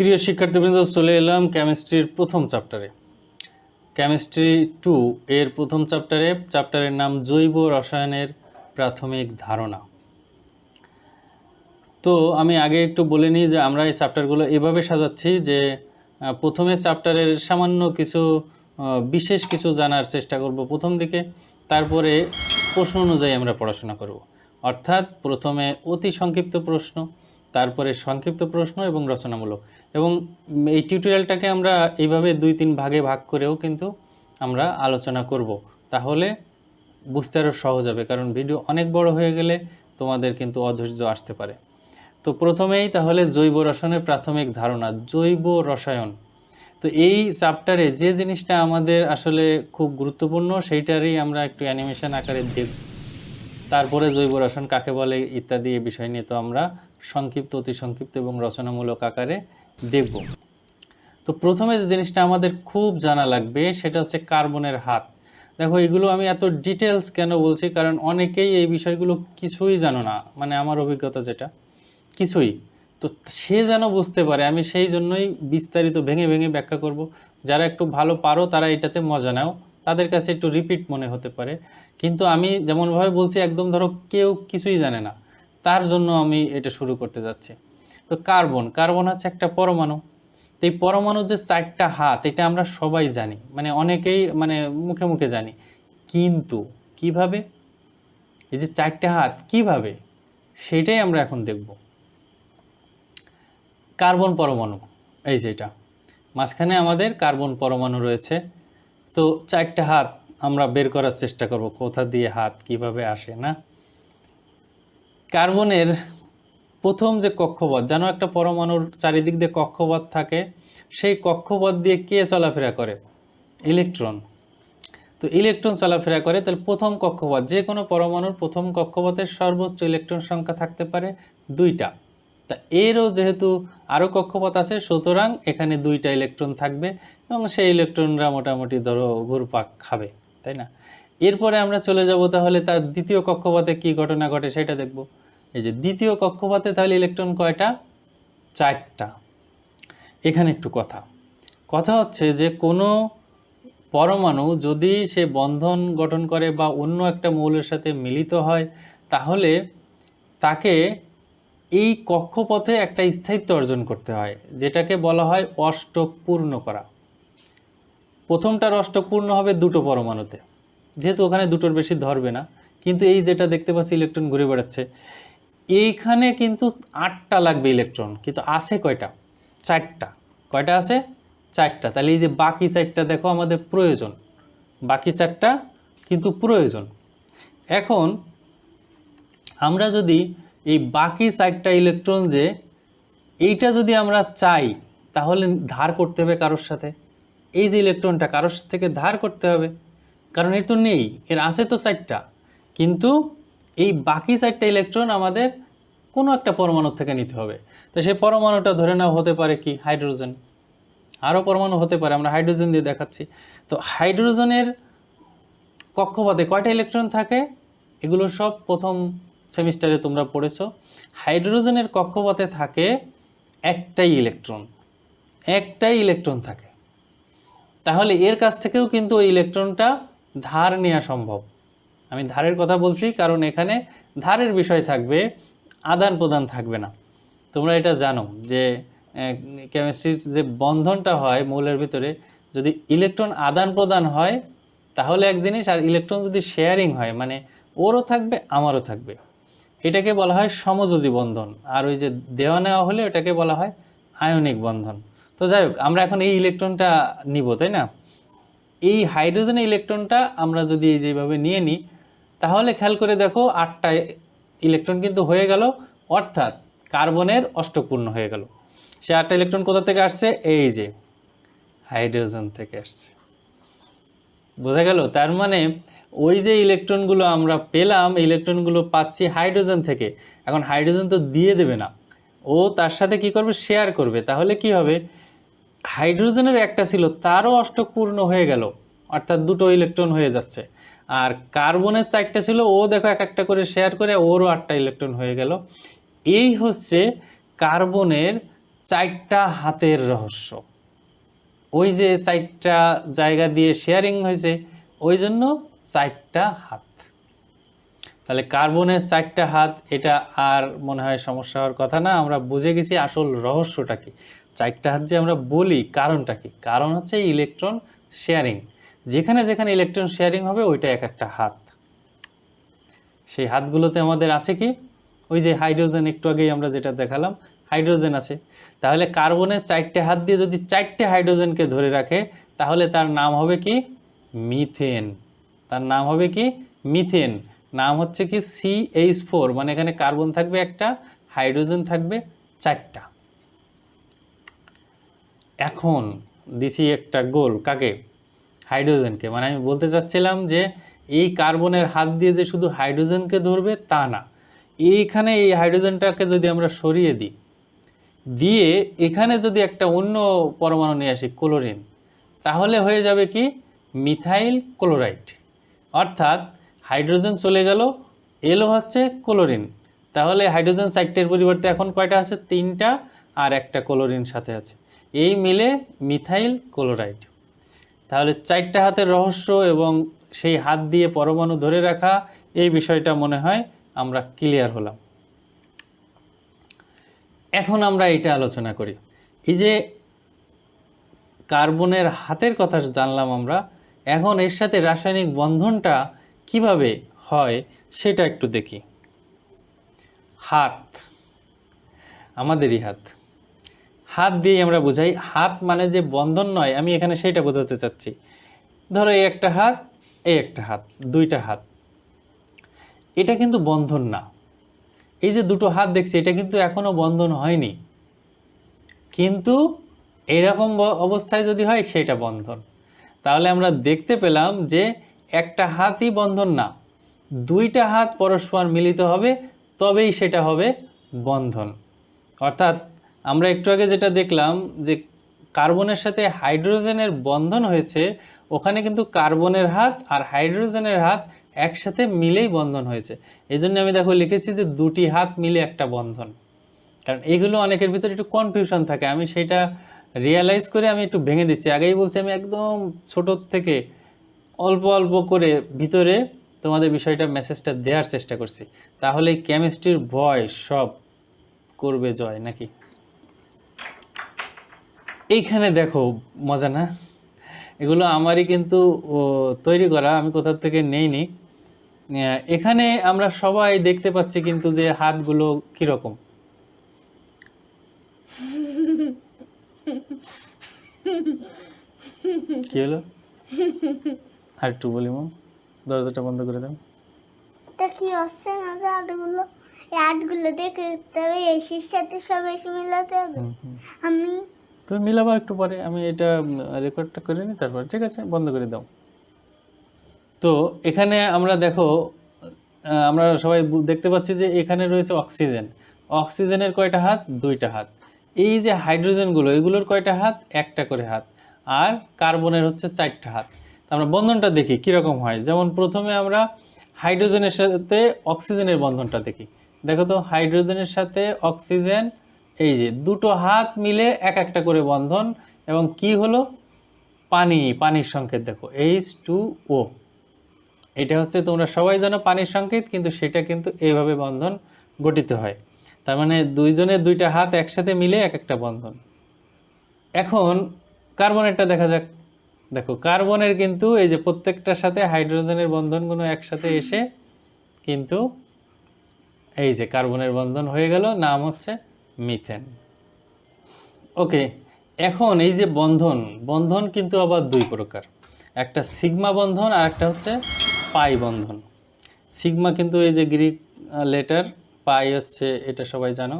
প্রিয় শিক্ষার্থীবৃন্দ, চলে এলাম কেমিস্ট্রির প্রথম চ্যাপ্টারে কেমিস্ট্রি টু এর প্রথম চ্যাপ্টারে চ্যাপ্টারের নাম জৈব রসায়নের প্রাথমিক ধারণা। তো আমি আগে একটু বলে নিই যে আমরা এই চ্যাপ্টারগুলো এভাবে সাজাচ্ছি যে প্রথমে চ্যাপ্টারের সামান্য কিছু বিশেষ কিছু জানার চেষ্টা করব প্রথম দিকে। তারপরে প্রশ্ন অনুযায়ী আমরা পড়াশোনা করব। অর্থাৎ প্রথমে অতি সংক্ষিপ্ত প্রশ্ন, তারপরে সংক্ষিপ্ত প্রশ্ন এবং রচনামূলক। এবং এই টিউটোরিয়ালটাকে আমরা এইভাবে দুই তিন ভাগে ভাগ করেও কিন্তু আমরা আলোচনা করব। তাহলে বুঝতে আরও সহজ হবে, কারণ ভিডিও অনেক বড় হয়ে গেলে তোমাদের কিন্তু অধৈর্য আসতে পারে। তো প্রথমেই তাহলে জৈব রসায়নের প্রাথমিক ধারণা, জৈব রসায়ন। তো এই চ্যাপ্টারে যে জিনিসটা আমাদের আসলে খুব গুরুত্বপূর্ণ সেইটারই আমরা একটু অ্যানিমেশন আকারে দেখ, তারপরে জৈব রসায়ন কাকে বলে ইত্যাদি এই বিষয় নিয়ে তো আমরা সংক্ষিপ্ত, অতি সংক্ষিপ্ত এবং রচনামূলক আকারে দেখব তো প্রথমে যে জিনিসটা আমাদের খুব জানা লাগবে, সেটা হচ্ছে কার্বনের হাত। দেখো, এগুলো আমি এত ডিটেলস কেন বলছি? কারণ অনেকেই এই বিষয়গুলো কিছুই জানো না মানে আমার অভিজ্ঞতা যেটা, কিছুই। তো সে যেন বুঝতে পারে, আমি সেই জন্যই বিস্তারিত ভেঙে ভেঙে ব্যাখ্যা করব। যারা একটু ভালো পারো, তারা এটাতে মজা নাও। তাদের কাছে একটু রিপিট মনে হতে পারে। কিন্তু আমি যেমনভাবে বলছি, একদম ধরো কেউ কিছুই জানে না। তার জন্য আমি এটা শুরু করতে যাচ্ছি। তো কার্বন কার্বন হচ্ছে একটা পরমাণু। তো এই পরমাণুর যে চারটা হাত, এটা আমরা সবাই জানি মানে অনেকেই মানে মুখে মুখে জানি। কিন্তু কীভাবে? এই যে চারটা হাত, কীভাবে? সেটাই আমরা এখন দেখব। কার্বন পরমাণু, এই যেটা মাঝখানে আমাদের কার্বন পরমাণু রয়েছে। তো চারটা হাত আমরা বের করার চেষ্টা করব, কোথা দিয়ে হাত কীভাবে আসে, না? কার্বনের প্রথম যে কক্ষপথ, যেন একটা পরমাণুর চারিদিক দিয়ে কক্ষপথ থাকে, সেই কক্ষপথ দিয়ে কে চলাফেরা করে? ইলেকট্রন। তো ইলেকট্রন চলাফেরা করে, তাহলে প্রথম কক্ষপথ, যে কোনো পরমাণুর প্রথম কক্ষপথের সর্বোচ্চ ইলেকট্রন সংখ্যা থাকতে পারে দুইটা। তা এরও যেহেতু আরও কক্ষপথ আছে, সুতরাং এখানে দুইটা ইলেকট্রন থাকবে এবং সেই ইলেকট্রনরা মোটামুটি ধরো ঘুরপাক খাবে, তাই না? এরপরে আমরা চলে যাব তাহলে তার দ্বিতীয় কক্ষপথে কি ঘটনা ঘটে সেটা দেখব। এই যে দ্বিতীয় কক্ষপথে তাহলে ইলেকট্রন কয়টা? চারটা। এখানে একটু কথা। কথা হচ্ছে যে কোনো পরমাণু যদি সে বন্ধন গঠন করে বা অন্য একটা মৌলের সাথে মিলিত হয়, তাহলে তাকে এই কক্ষপথে একটা স্থায়িত্ব অর্জন করতে হয়, যেটাকে বলা হয় অষ্টক পূর্ণ করা। প্রথমটার অষ্টক পূর্ণ হবে দুটো পরমাণুতে। যেহেতু ওখানে দুটোর বেশি ধরবে না, কিন্তু এই যেটা দেখতে পাচ্ছি ইলেকট্রন ঘুরে বেড়াচ্ছে এইখানে কিন্তু আটটা লাগবে ইলেকট্রন কিন্তু আছে কয়টা? চারটা। কয়টা আছে? চারটা। তাহলে এই যে বাকি চারটা দেখো আমাদের প্রয়োজন। বাকি চারটা কিন্তু প্রয়োজন। এখন আমরা যদি এই বাকি চারটা ইলেকট্রন যে এইটা যদি আমরা চাই, তাহলে ধার করতে হবে কারোর সাথে? এই যে ইলেকট্রনটা কারোর থেকে ধার করতে হবে। কারণ এর তো নেই, এর আছে তো চারটা। কিন্তু এই বাকি চারটা ইলেকট্রন আমাদের কোনো একটা পরমাণু থেকে নিতে হবে। তো সেই পরমাণুটা ধরে নাও হতে পারে কি? হাইড্রোজেন আরও পরমাণু হতে পারে, আমরা হাইড্রোজেন দিয়ে দেখাচ্ছি। তো হাইড্রোজেনের কক্ষপথে কয়টা ইলেকট্রন থাকে? এগুলো সব প্রথম সেমিস্টারে তোমরা পড়েছ। হাইড্রোজেনের কক্ষপথে থাকে একটাই ইলেকট্রন একটাই ইলেকট্রন থাকে। তাহলে এর কাছ থেকেও কিন্তু ওই ইলেকট্রনটা ধার নেওয়া সম্ভব। আমি ধারের কথা বলছি, কারণ এখানে ধারের বিষয় থাকবে, আদান প্রদান থাকবে না। তোমরা এটা জানো যে কেমিস্ট্রির যে বন্ধনটা হয় মৌলের ভিতরে, যদি ইলেকট্রন আদান প্রদান হয়, তাহলে এক জিনিস, আর ইলেকট্রন যদি শেয়ারিং হয় মানে ওরও থাকবে, আমারও থাকবে। এটাকে বলা হয় সমযোজী বন্ধন, আর ওই যে দেওয়া নেওয়া হলে ওটাকে বলা হয় আয়নিক বন্ধন। তো যাই হোক, আমরা এখন এই ইলেকট্রনটা নিব, তাই না? এই হাইড্রোজেনের ইলেকট্রনটা আমরা যদি এই যেভাবে নিয়ে নিই তাহলে খেয়াল করে দেখো আটটা ইলেকট্রন কিন্তু হয়ে গেল, অর্থাৎ কার্বনের অষ্টপূর্ণ হয়ে গেল। সে আটটা ইলেকট্রন কোথা থেকে আসছে? এই যে, হাইড্রোজেন থেকে আসছে। বোঝা গেল? তার মানে ওই যে ইলেকট্রনগুলো আমরা পেলাম ইলেকট্রনগুলো পাচ্ছি হাইড্রোজেন থেকে। এখন হাইড্রোজেন তো দিয়ে দেবে না। ও তার সাথে কি করবে? শেয়ার করবে। তাহলে কি হবে? হাইড্রোজেনের একটা ছিল, তারও অষ্টপূর্ণ হয়ে গেল। অর্থাৎ দুটো ইলেকট্রন হয়ে যাচ্ছে। আর কার্বনের চারটা ছিল, ও দেখো এক একটা করে শেয়ার করে, ওরও আটটা ইলেকট্রন হয়ে গেল। এই হচ্ছে কার্বনের চারটা হাতের রহস্য। ওই যে চারটা জায়গা দিয়ে শেয়ারিং হয়েছে, ওই জন্য চারটা হাত। তাহলে কার্বনের চারটা হাত, এটা আর মনে হয় সমস্যা হওয়ার কথা না, আমরা বুঝে গেছি আসল রহস্যটা কি। চারটা হাত যে আমরা বলি, কারণটা কি? কারণ হচ্ছে ইলেকট্রন শেয়ারিং যেখানে যেখানে ইলেকট্রন শেয়ারিং হবে, ওইটা এক একটা হাত। সেই হাতগুলোতে আমাদের আছে কি? ওই যে হাইড্রোজেন একটু আগেই আমরা যেটা দেখালাম হাইড্রোজেন আছে। তাহলে কার্বনের চারটে হাত দিয়ে যদি চারটে হাইড্রোজেনকে ধরে রাখে, তাহলে তার নাম হবে কি? মিথেন তার নাম হবে কি? মিথেন নাম হচ্ছে কি? সি এইচ ফোর মানে এখানে কার্বন থাকবে একটা হাইড্রোজেন থাকবে চারটা। এখন দিছি একটা গোল, কাকে? হাইড্রোজেনকে। মানে আমি বলতে চাচ্ছিলাম যে এই কার্বনের হাত দিয়ে যে শুধু হাইড্রোজেনকে ধরবে, তা না। এইখানে এই হাইড্রোজেনটাকে যদি আমরা সরিয়ে দিই, দিয়ে এখানে যদি একটা অন্য পরমাণু নিয়ে আসি, ক্লোরিন, তাহলে হয়ে যাবে কি? Methyl chloride. অর্থাৎ হাইড্রোজেন চলে গেল, এলো হচ্ছে ক্লোরিন। তাহলে হাইড্রোজেন সাইটের পরিবর্তে এখন কয়টা আছে? তিনটা, আর একটা ক্লোরিন সাথে আছে। এই মিলে মিথাইল ক্লোরাইড। তাহলে চারটা হাতের রহস্য এবং সেই হাত দিয়ে পরমাণু ধরে রাখা, এই বিষয়টা মনে হয় আমরা ক্লিয়ার হলাম। এখন আমরা এটা আলোচনা করি। এই যে কার্বনের হাতের কথা জানলাম আমরা, এখন এর সাথে রাসায়নিক বন্ধনটা কীভাবে হয় সেটা একটু দেখি। হাত, আমাদেরই হাত। হাত দিয়েই আমরা বোঝাই। হাত মানে যে বন্ধন নয়, আমি এখানে সেটা বোঝাতে চাচ্ছি। ধরো এই একটা হাত, এই একটা হাত, দুইটা হাত। এটা কিন্তু বন্ধন না। এই যে দুটো হাত দেখছি, এটা কিন্তু এখনও বন্ধন হয়নি। কিন্তু এরকম অবস্থায় যদি হয় সেটা বন্ধন। তাহলে আমরা দেখতে পেলাম যে একটা হাতই বন্ধন না। দুইটা হাত পরস্পর মিলিত হবে, তবেই সেটা হবে বন্ধন। অর্থাৎ আমরা একটু আগে যেটা দেখলাম যে কার্বনের সাথে হাইড্রোজেনের বন্ধন হয়েছে, ওখানে কিন্তু কার্বনের হাত আর হাইড্রোজেনের হাত একসাথে মিলেই বন্ধন হয়েছে। এই জন্য আমি দেখো লিখেছি যে দুটি হাত মিলে একটা বন্ধন। কারণ এগুলো অনেকের ভিতরে একটু কনফিউশন থাকে। আমি সেটা রিয়ালাইজ করে আমি একটু ভেঙে দিচ্ছি। আগেই বলছি আমি একদম ছোটোর থেকে অল্প অল্প করে ভিতরে তোমাদের বিষয়টা মেসেজটা দেওয়ার চেষ্টা করছি। তাহলে কেমিস্ট্রির ভয় সব করবে জয় নাকি? এইখানে দেখো মজা না? এগুলো আমারই কিন্তু তৈরি করা আমি কোথাও থেকে নেইনি। এখানে আমরা সবাই দেখতে পাচ্ছি কিন্তু যে হাতগুলো কীরকম। কি হলো? আর একটু বলি মা। দরজাটা বন্ধ করে দাও তা কি হচ্ছে না যে এই আটগুলো দেখে তবে এসির সাথে সব এসে মিলাতে হবে। আমি তুমি মিলাবা একটু পরে, আমি এটা রেকর্ডটা করে নিই, তারপর ঠিক আছে, বন্ধ করে দাও। তো এখানে আমরা দেখো আমরা সবাই দেখতে পাচ্ছি যে এখানে রয়েছে অক্সিজেন। অক্সিজেনের কয়টা হাত? দুইটা হাত। এই যে হাইড্রোজেনগুলো, এগুলোর কয়টা হাত? একটা করে হাত। আর কার্বনের হচ্ছে চারটা হাত। আমরা বন্ধনটা দেখি, কীরকম হয়? যেমন প্রথমে আমরা হাইড্রোজেনের সাথে অক্সিজেনের বন্ধনটা দেখি। দেখো তো, হাইড্রোজেনের সাথে অক্সিজেন এই যে দুটো হাত মিলে এক একটা করে বন্ধন এবং কি হলো? পানি, পানির সংকেত দেখো এইচ টু ও এটা হচ্ছে তোমরা সবাই জানো পানির সংকেত, কিন্তু সেটা কিন্তু এইভাবে বন্ধন গঠিত হয়। তার মানে দুইজনের দুইটা হাত একসাথে মিলে এক একটা বন্ধন। এখন কার্বনেরটা দেখা যাক। দেখো, কার্বনের কিন্তু এই যে প্রত্যেকটার সাথে হাইড্রোজেনের বন্ধনগুলো একসাথে এসে কিন্তু এই যে কার্বনের বন্ধন হয়ে গেল, নাম হচ্ছে মিথেন। ওকে এখন এই যে বন্ধন বন্ধন কিন্তু আবার দুই প্রকার। একটা সিগমা বন্ধন আর একটা হচ্ছে পাই বন্ধন। সিগমা কিন্তু এই যে গ্রিক লেটার পাই হচ্ছে এটা সবাই জানো।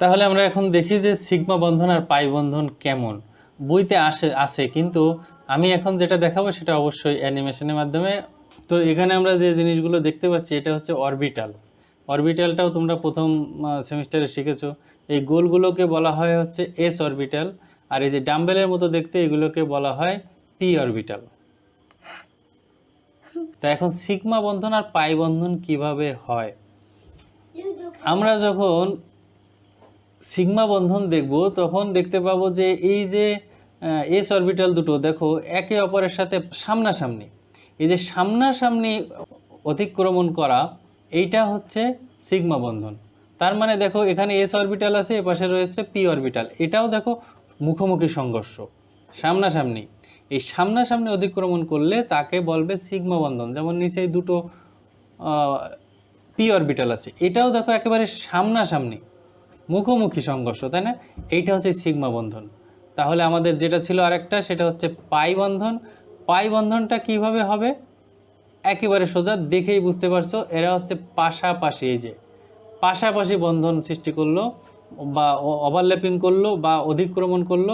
তাহলে আমরা এখন দেখি যে সিগমা বন্ধন আর পাই বন্ধন কেমন। বইতে আসে আসে কিন্তু আমি এখন যেটা দেখাবো সেটা অবশ্যই অ্যানিমেশনের মাধ্যমে। তো এখানে আমরা যে জিনিসগুলো দেখতে পাচ্ছি, এটা হচ্ছে অরবিটাল। অরবিটালটাও তোমরা প্রথম সেমিস্টারে শিখেছো। এই গোলগুলোকে বলা হয় হচ্ছে এস অরবিটাল, আর এই যে ডাম্বেলের মতো দেখতে এগুলোকে বলা হয় পি অরবিটাল। তা এখন সিগমা বন্ধন আর পাই বন্ধন কীভাবে হয়? আমরা যখন সিগমা বন্ধন দেখব, তখন দেখতে পাবো যে এই যে এস অরবিটাল দুটো, দেখো, একে অপরের সাথে সামনাসামনি। এই যে সামনাসামনি অতিক্রমণ করা, এইটা হচ্ছে সিগমা বন্ধন। তার মানে দেখো, এখানে এস অরবিটাল আছে, এপাশে রয়েছে পি অরবিটাল এটাও দেখো, মুখোমুখি সংঘর্ষ, সামনাসামনি। এই সামনাসামনি অতিক্রমণ করলে তাকে বলবে সিগমা বন্ধন, যেমন নিচে দুটো পি অরবিটাল আছে। এটাও দেখো, একেবারে সামনাসামনি, মুখোমুখি সংঘর্ষ, তাই না? এইটা হচ্ছে সিগমা বন্ধন। তাহলে আমাদের যেটা ছিল আরেকটা, সেটা হচ্ছে পাই বন্ধন। পাই বন্ধনটা কীভাবে হবে? একেবারে সোজা, দেখেই বুঝতে পারছ, এরা হচ্ছে পাশাপাশি, এই যে পাশাপাশি বন্ধন সৃষ্টি করল বা ওভারল্যাপিং করল বা অধিক্রমণ করল,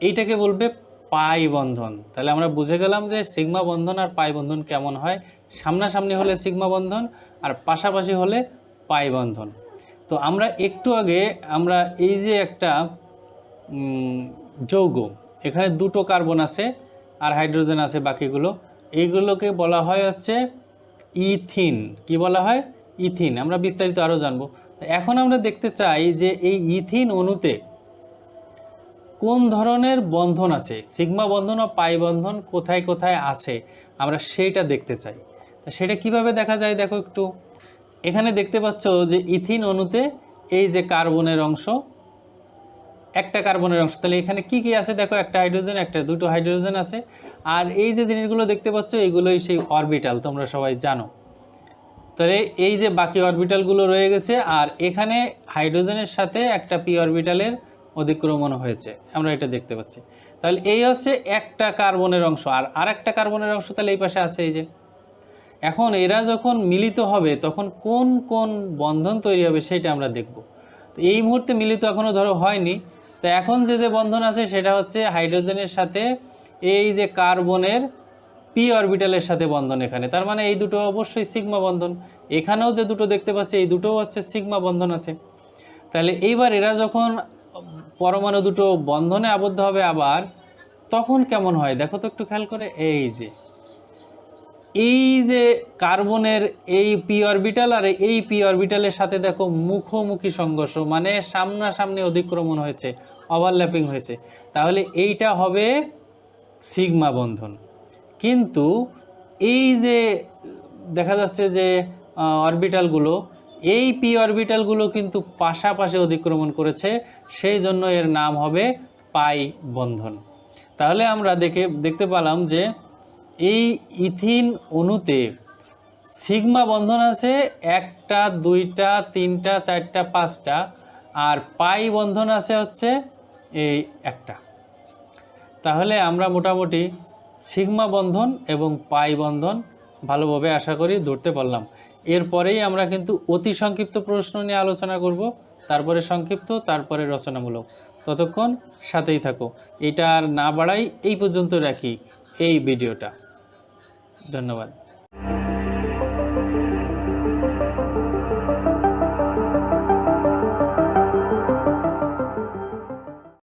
এইটাকে বলবে পাই বন্ধন। তাহলে আমরা বুঝে গেলাম যে সিগমা বন্ধন আর পাই বন্ধন কেমন হয়। সামনাসামনি হলে সিগমা বন্ধন আর পাশাপাশি হলে পাই বন্ধন। তো আমরা একটু আগে আমরা এই যে একটা যৌগ। এখানে দুটো কার্বন আছে আর হাইড্রোজেন আছে বাকিগুলো। এইগুলোকে বলা হয় হচ্ছে ইথিন। কি বলা হয়? ইথিন। আমরা বিস্তারিত আরও জানব। এখন আমরা দেখতে চাই যে এই ইথিন অণুতে কোন ধরনের বন্ধন আছে? সিগমা বন্ধন ও পাই বন্ধন কোথায় কোথায় আছে? আমরা সেইটা দেখতে চাই। তা সেটা কীভাবে দেখা যায় দেখো একটু। এখানে দেখতে পাচ্ছ যে ইথিন অণুতে এই যে কার্বনের অংশ একটা কার্বনের অংশ। তাহলে এখানে কি কি আছে? দেখো একটা হাইড্রোজেন একটা দুটো হাইড্রোজেন আছে। আর এই যে জিনিসগুলো দেখতে পাচ্ছ, এগুলোই সেই অরবিটাল তোমরা সবাই জানো। তাহলে এই যে বাকি অরবিটালগুলো রয়ে গেছে, আর এখানে হাইড্রোজেনের সাথে একটা পি অরবিটালের অধিক্রমণ হয়েছে। আমরা এটা দেখতে পাচ্ছি। তাহলে এই হচ্ছে একটা কার্বনের অংশ। আর আরেকটা কার্বনের অংশ তাহলে এই পাশে আছে এই যে। এখন এরা যখন মিলিত হবে, তখন কোন কোন বন্ধন তৈরি হবে সেটা আমরা দেখব। তো এই মুহূর্তে মিলিত এখনও ধরো হয়নি। তো এখন যে যে বন্ধন আছে সেটা হচ্ছে হাইড্রোজেনের সাথে এই যে কার্বনের পি অরবিটালের সাথে বন্ধন এখানে। তার মানে এই দুটো অবশ্যই সিগমা বন্ধন। এখানেও যে দুটো দেখতে পাচ্ছি, এই দুটোও হচ্ছে সিগমা বন্ধন আছে। তাহলে এইবার এরা যখন পরমাণু দুটো বন্ধনে আবদ্ধ হবে আবার, তখন কেমন হয়? দেখো তো একটু খেয়াল করে। এই যে এই যে কার্বনের এই পি অরবিটাল আর এই পি অরবিটালের সাথে দেখো মুখোমুখি সংঘর্ষ মানে সামনাসামনি অধিক্রমণ হয়েছে। ওভারল্যাপিং হয়েছে। তাহলে এইটা হবে সিগমা বন্ধন। কিন্তু এই যে দেখা যাচ্ছে যে অরবিটালগুলো এই পি অরবিটালগুলো কিন্তু পাশাপাশি অতিক্রমণ করেছে, সেই জন্য এর নাম হবে পাই বন্ধন। তাহলে আমরা দেখে, দেখতে পেলাম যে এই ইথিন অণুতে সিগমা বন্ধন আছে একটা, দুইটা, তিনটা, চারটা, পাঁচটা, আর পাই বন্ধন আছে হচ্ছে এই একটা। তাহলে আমরা মোটামুটি সিগমা বন্ধন এবং পাই বন্ধন ভালোভাবে আশা করি ধরতে পারলাম। এরপরেই আমরা কিন্তু অতি সংক্ষিপ্ত প্রশ্ন নিয়ে আলোচনা করব, তারপরে সংক্ষিপ্ত, তারপরে রচনামূলক। ততক্ষণ সাথেই থাকো। এটা আর না বাড়াই এই পর্যন্ত রাখি এই ভিডিওটা। ধন্যবাদ।